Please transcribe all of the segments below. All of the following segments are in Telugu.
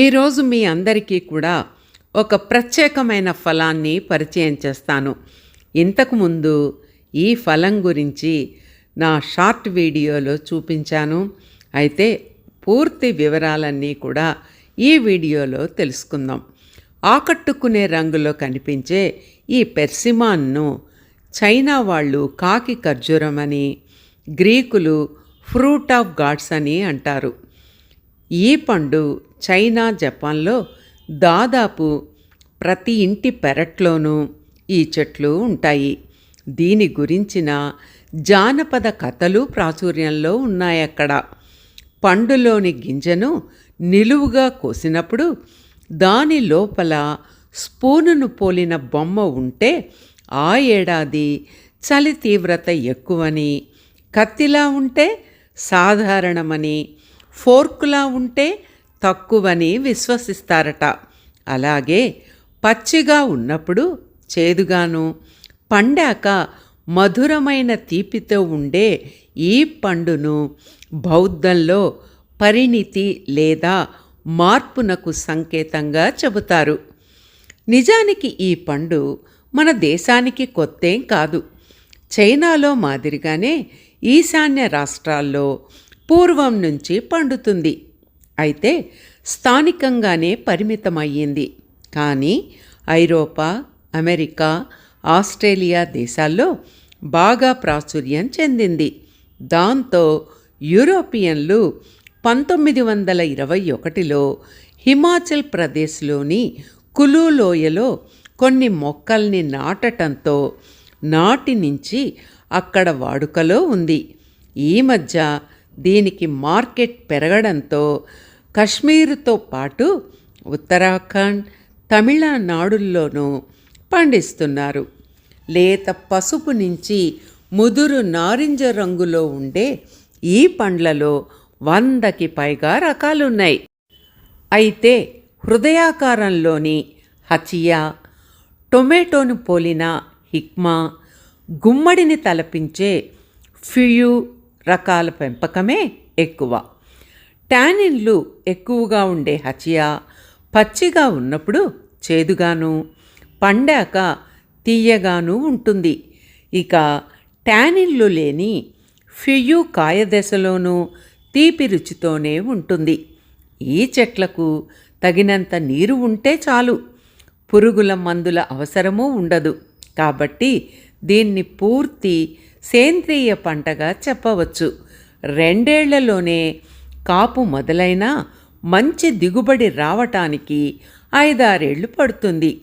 ఈరోజు మీ అందరికీ కూడా ఒక ప్రత్యేకమైన ఫలాన్ని పరిచయం చేస్తాను. ఇంతకుముందు ఈ ఫలం గురించి నా షార్ట్ వీడియోలో చూపించాను. అయితే పూర్తి వివరాలన్నీ కూడా ఈ వీడియోలో తెలుసుకుందాం. ఆకట్టుకునే రంగులో కనిపించే ఈ పెర్సిమాన్ను చైనా వాళ్ళు కాకి ఖర్జూరం అని గ్రీకులు ఫ్రూట్ ఆఫ్ గాడ్స్ అని అంటారు. ఈ పండు చైనా జపాన్లో దాదాపు ప్రతి ఇంటి పెరట్లోనూ ఈ చెట్లు ఉంటాయి. దీని గురించిన జానపద కథలు ప్రాచుర్యంలో ఉన్నాయక్కడ. పండులోని గింజను నిలువుగా కోసినప్పుడు దాని లోపల స్పూనును పోలిన బొమ్మ ఉంటే ఆ ఏడాది చలి తీవ్రత ఎక్కువని కత్తిలా ఉంటే సాధారణమని ఫోర్కులా ఉంటే తక్కువని విశ్వసిస్తారట. అలాగే పచ్చిగా ఉన్నప్పుడు చేదుగాను పండాక మధురమైన తీపితో ఉండే ఈ పండును బౌద్ధంలో పరిణితి లేదా మార్పునకు సంకేతంగా చెబుతారు. నిజానికి ఈ పండు మన దేశానికి కొత్తేం కాదు. చైనాలో మాదిరిగానే ఈశాన్య రాష్ట్రాల్లో పూర్వం నుంచి పండుతుంది. అయితే స్థానికంగానే పరిమితమయ్యింది. కానీ ఐరోపా అమెరికా ఆస్ట్రేలియా దేశాల్లో బాగా ప్రాచుర్యం చెందింది. దాంతో యూరోపియన్లు పంతొమ్మిది వందల ఇరవై ఒకటిలో హిమాచల్ ప్రదేశ్లోని కులు లోయలో కొన్ని మొక్కల్ని నాటటంతో నాటి నుంచి అక్కడ వాడుకలో ఉంది. ఈ మధ్య దీనికి మార్కెట్ పెరగడంతో కశ్మీర్తో పాటు ఉత్తరాఖండ్ తమిళనాడుల్లోనూ పండిస్తున్నారు. లేత పసుపు నుంచి ముదురు నారింజ రంగులో ఉండే ఈ పండ్లలో వందకి పైగా రకాలున్నాయి. అయితే హృదయాకారంలోని హచియా టొమాటోను పోలిన హిక్మా గుమ్మడిని తలపించే ఫ్యూ రకాల పెంపకమే ఎక్కువ. టానిన్లు ఎక్కువగా ఉండే హచియా పచ్చిగా ఉన్నప్పుడు చేదుగాను పండాక తీయగాను ఉంటుంది. ఇక టానిన్లు లేని ఫియు కాయదశలోనూ తీపి రుచితోనే ఉంటుంది. ఈ చెట్లకు తగినంత నీరు ఉంటే చాలు. పురుగుల మందుల అవసరమూ ఉండదు. కాబట్టి దీన్ని పూర్తి సేంద్రియ పంటగా చెప్పవచ్చు. రెండేళ్ళలోనే కాపు మొదలైనా మంచి దిగుబడి రావటానికి ఐదారేళ్ళు పడుతుంది.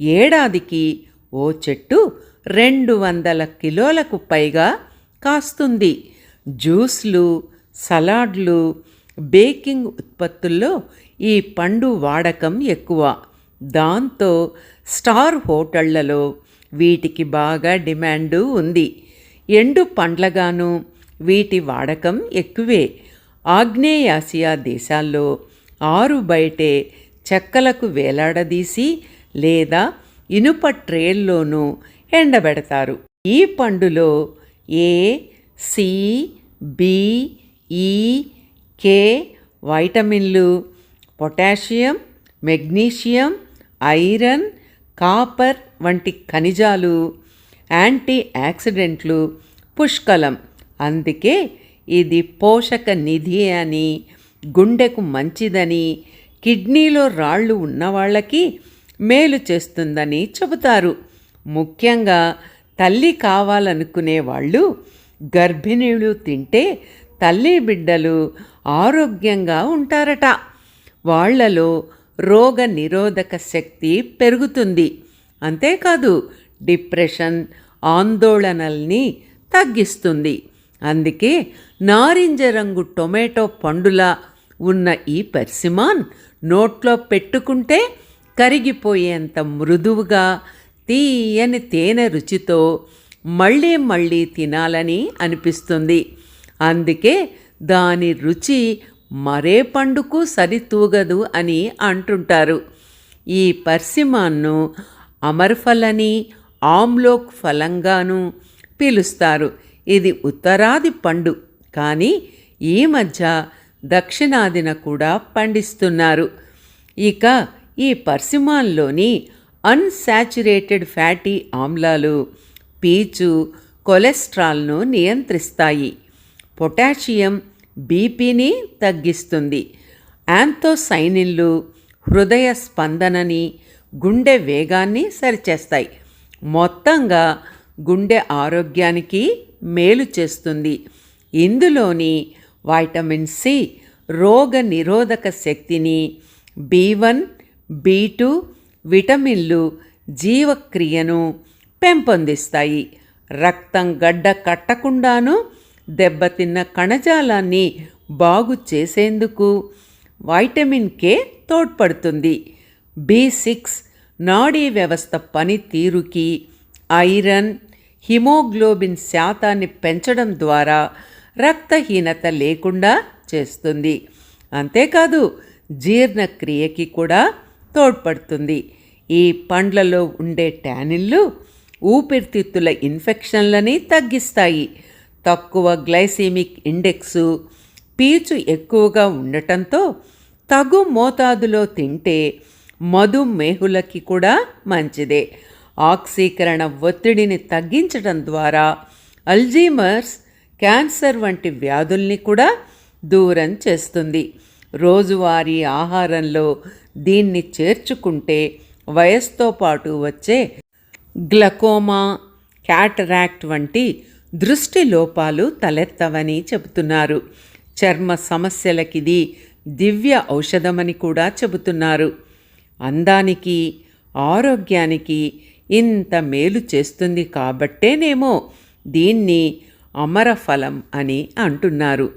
ఏడాదికి ఓ చెట్టు రెండు వందల కిలోలకు పైగా కాస్తుంది. జ్యూస్లు సలాడ్లు బేకింగ్ ఉత్పత్తుల్లో ఈ పండు వాడకం ఎక్కువ. దాంతో స్టార్ హోటళ్ళలో వీటికి బాగా డిమాండు ఉంది. ఎండు పండ్లగాను వీటి వాడకం ఎక్కువే. ఆగ్నేయాసియా దేశాల్లో ఆరు బయటే చెక్కలకు వేలాడదీసి లేదా ఇనుప ట్రేల్లోనూ ఎండబెడతారు. ఈ పండులో A C B E K వైటమిన్లు potassium magnesium iron copper వంటి ఖనిజాలు యాంటీ యాక్సిడెంట్లు పుష్కలం. అందుకే ఇది పోషక నిధి అని గుండెకు మంచిదని కిడ్నీలో రాళ్ళు ఉన్నవాళ్ళకి మేలు చేస్తుందని చెబుతారు. ముఖ్యంగా తల్లి కావాలనుకునే వాళ్ళు గర్భిణీలు తింటే తల్లి బిడ్డలు ఆరోగ్యంగా ఉంటారట. వాళ్ళలో రోగ నిరోధక శక్తి పెరుగుతుంది. అంతేకాదు డిప్రెషన్ ఆందోళనల్ని తగ్గిస్తుంది. అందుకే నారింజ రంగు టొమాటో పండులా ఉన్న ఈ పెర్సిమాన్ నోట్లో పెట్టుకుంటే కరిగిపోయేంత మృదువుగా తీయని తేనె రుచితో మళ్ళీ మళ్ళీ తినాలని అనిపిస్తుంది. అందుకే దాని రుచి మరే పండుకు సరితూగదు అని అంటుంటారు. ఈ పర్సిమాన్ను అమర్ఫలని ఆమ్లోక్ ఫలంగాను పిలుస్తారు. ఇది ఉత్తరాది పండు. కానీ ఈ మధ్య దక్షిణాదిన కూడా పండిస్తున్నారు. ఇక ఈ పర్సిమాన్లోని అన్సాచురేటెడ్ ఫ్యాటీ ఆమ్లాలు పీచు కొలెస్ట్రాల్ను నియంత్రిస్తాయి. పొటాషియం బీపీని తగ్గిస్తుంది. యాంతోసైనిన్లు హృదయ స్పందనని గుండె వేగాన్ని సరిచేస్తాయి. మొత్తంగా గుండె ఆరోగ్యానికి మేలు చేస్తుంది. ఇందులోని వైటమిన్ సి రోగ నిరోధక శక్తిని బి వన్ బి టూ విటమిన్లు జీవక్రియను పెంపొందిస్తాయి. రక్తం గడ్డ కట్టకుండాను దెబ్బతిన్న కణజాలాన్ని బాగు చేసేందుకు వైటమిన్ కే తోడ్పడుతుంది. బి సిక్స్ నాడీ వ్యవస్థ పనితీరుకి ఐరన్ హిమోగ్లోబిన్ శాతాన్ని పెంచడం ద్వారా రక్తహీనత లేకుండా చేస్తుంది. అంతేకాదు జీర్ణక్రియకి కూడా తోడ్పడుతుంది. ఈ పండ్లలో ఉండే ట్యానిన్లు ఊపిరితిత్తుల ఇన్ఫెక్షన్లని తగ్గిస్తాయి. తక్కువ గ్లైసీమిక్ ఇండెక్సు పీచు ఎక్కువగా ఉండటంతో తగు మోతాదులో తింటే మధుమేహులకి కూడా మంచిదే. ఆక్సీకరణ ఒత్తిడిని తగ్గించడం ద్వారా అల్జీమర్స్ క్యాన్సర్ వంటి వ్యాధుల్ని కూడా దూరం చేస్తుంది. రోజువారీ ఆహారంలో దీన్ని చేర్చుకుంటే వయస్సుతో పాటు వచ్చే గ్లకోమా క్యాటరాక్ట్ వంటి దృష్టి లోపాలు తలెత్తవని చెబుతున్నారు. చర్మ సమస్యలకిది దివ్య ఔషధమని కూడా చెబుతున్నారు. అందానికి ఆరోగ్యానికి ఇంత మేలు చేస్తుంది కాబట్టేనేమో దీన్ని అమరఫలం అని అంటున్నారు.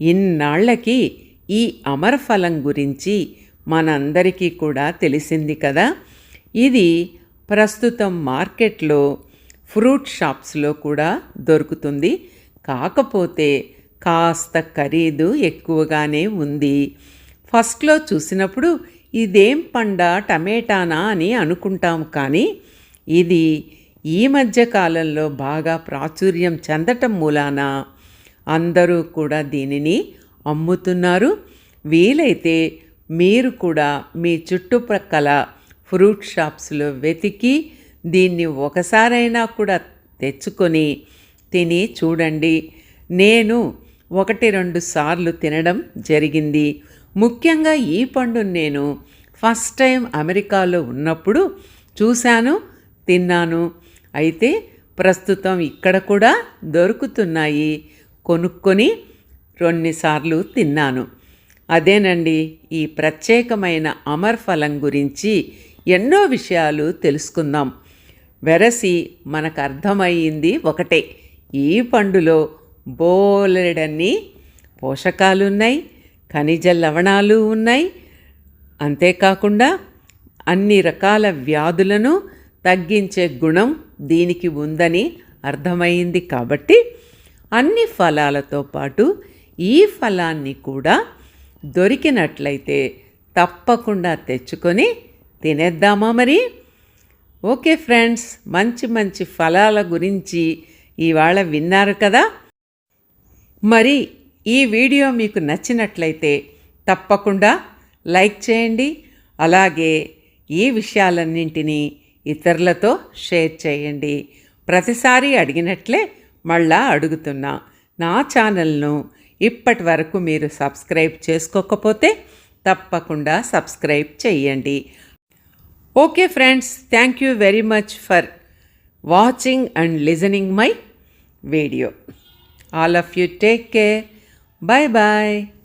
ఇన్నాళ్ళకి ఈ అమరఫలం గురించి మనందరికీ కూడా తెలిసింది కదా. ఇది ప్రస్తుతం మార్కెట్లో ఫ్రూట్ షాప్స్లో కూడా దొరుకుతుంది. కాకపోతే కాస్త ఖరీదు ఎక్కువగానే ఉంది. ఫస్ట్లో చూసినప్పుడు ఇదేం పండ టమేటానా అని అనుకుంటాం కానీ ఇది ఈ మధ్య కాలంలో బాగా ప్రాచుర్యం చెందటం మూలాన. అందరూ కూడా దీనిని అమ్ముతున్నారు. వీలైతే మీరు కూడా మీ చుట్టుప్రక్కల ఫ్రూట్ షాప్స్లో వెతికి దీన్ని ఒకసారైనా కూడా తెచ్చుకొని తిని చూడండి. నేను ఒకటి రెండు సార్లు తినడం జరిగింది. ముఖ్యంగా ఈ పండు నేను ఫస్ట్ టైం అమెరికాలో ఉన్నప్పుడు చూశాను తిన్నాను. అయితే ప్రస్తుతం ఇక్కడ కూడా దొరుకుతున్నాయి. కొనుక్కొని రెండుసార్లు తిన్నాను. అదేనండి ఈ ప్రత్యేకమైన అమర్ ఫలం గురించి ఎన్నో విషయాలు తెలుసుకుందాం. వెరసి మనకు అర్థమయ్యింది ఒకటే. ఈ పండులో బోలెడన్ని పోషకాలున్నాయి ఖనిజ లవణాలు ఉన్నాయి. అంతేకాకుండా అన్ని రకాల వ్యాధులను తగ్గించే గుణం దీనికి ఉందని అర్థమైంది కాబట్టి అన్ని ఫలాలతో పాటు ఈ ఫలాన్ని కూడా దొరికినట్లయితే తప్పకుండా తెచ్చుకొని తినేద్దామా మరి? ఓకే ఫ్రెండ్స్ మంచి మంచి ఫలాల గురించి ఇవాళ విన్నారు కదా? మరి ఈ వీడియో మీకు నచ్చినట్లయితే తప్పకుండా లైక్ చేయండి. అలాగే ఈ విషయాలన్నింటినీ ఇతరులతో షేర్ చేయండి. ప్రతిసారి అడిగినట్లే మళ్ళా అడుగుతున్నా. నా ఛానల్ను ఇప్పటి వరకు మీరు సబ్స్క్రైబ్ చేసుకోకపోతే తప్పకుండా సబ్స్క్రైబ్ చేయండి. Okay friends thank you very much for watching and listening my video. All of you take care. Bye bye.